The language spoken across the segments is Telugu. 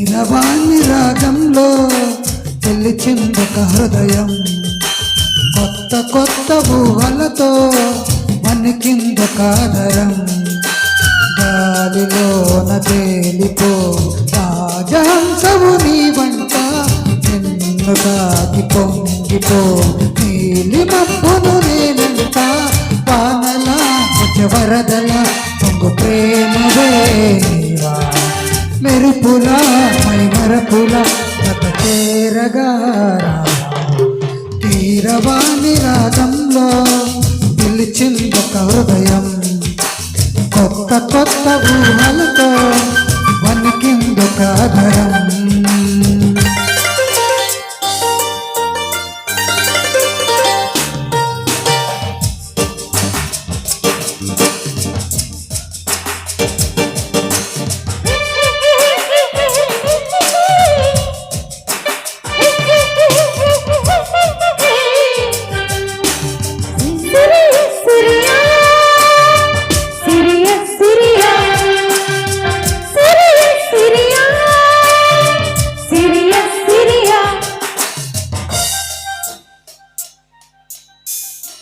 కీరవాణి రాగంలో తెలిచిందొక హృదయం. కొత్త కొత్త భూవలతో వణికిందొక ఆదరం. గాలిలోన తేలిపో రాజహంసవు నీ వంట. నిన్ను తాకి పొంగిపో నీలి మబ్బును నేనంట పానల వరదల పొంగు ప్రేమవే మెరుపులా మెరుపుల మై మరపుల కథ చేరగా రావా.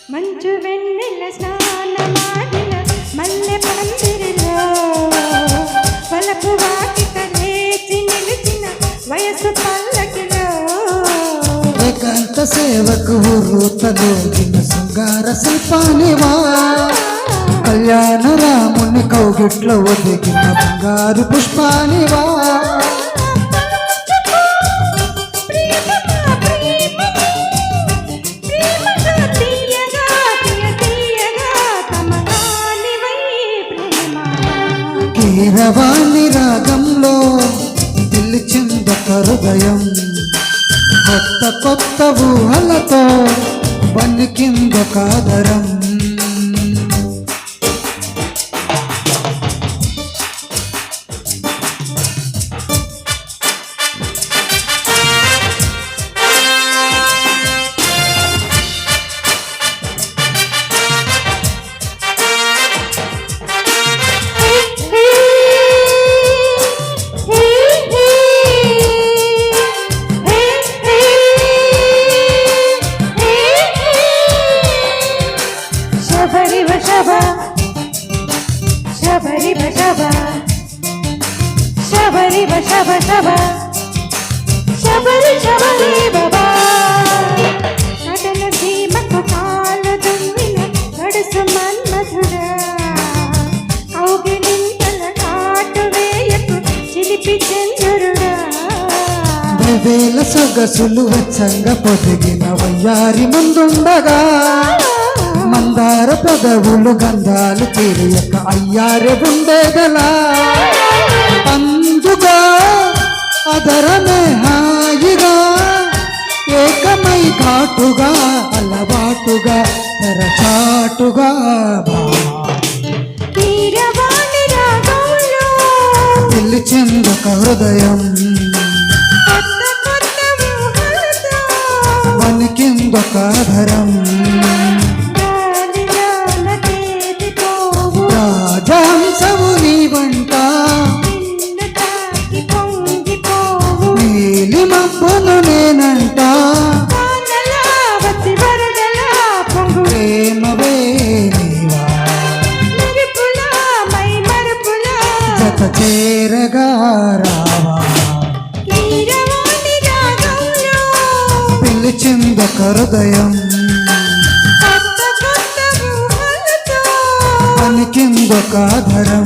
మంచు వెన్నెల స్నానమాడిన మల్లె పందిరిలో పలపు వాటిక లేచి నిలిచిన వయసు పల్లకిలో. ఏకాంత సేవకు రూతలోగిన శృంగార శిల్పానివా? కళ్యాణ రాముని కౌగిట్లో ఒదిగిన బంగారు పుష్పానివా? భవాని రాగంలో పిలిచిందొక హృదయం. కొత్త కొత్త ఊహలతో వణికిందొక ఆదరం. శబరి శబ. శబరి వశబ శబ శబరి శబరి బాబా కడల సీమకు కాలు దుమ్మిన గడుసు మన్మధుడా. కౌగిలింతల కాటు వేయకు చిలిపి చంద్రుడా వేల సొగసులు వచ్చంగా పొదిగిన వయ్యారి ముందుండగా. మందార పెదవులు గంధాలు తీరియక అయ్యారె ఉండేదలా అందుగా అదరమే హాయిగా ఏకమై ఘాటుగా అలవాటుగా తెరచాటుగా పిలిచిందొక హృదయం. వణికిందొక ధరం పొంగిపోవు నీలి మబ్బును నేనంట ప్రేమవే జత చేరగా రావా. పిలిచిందొక హృదయం. కొత్త కొత్త ఊహలతో. వణికిందొక ధరం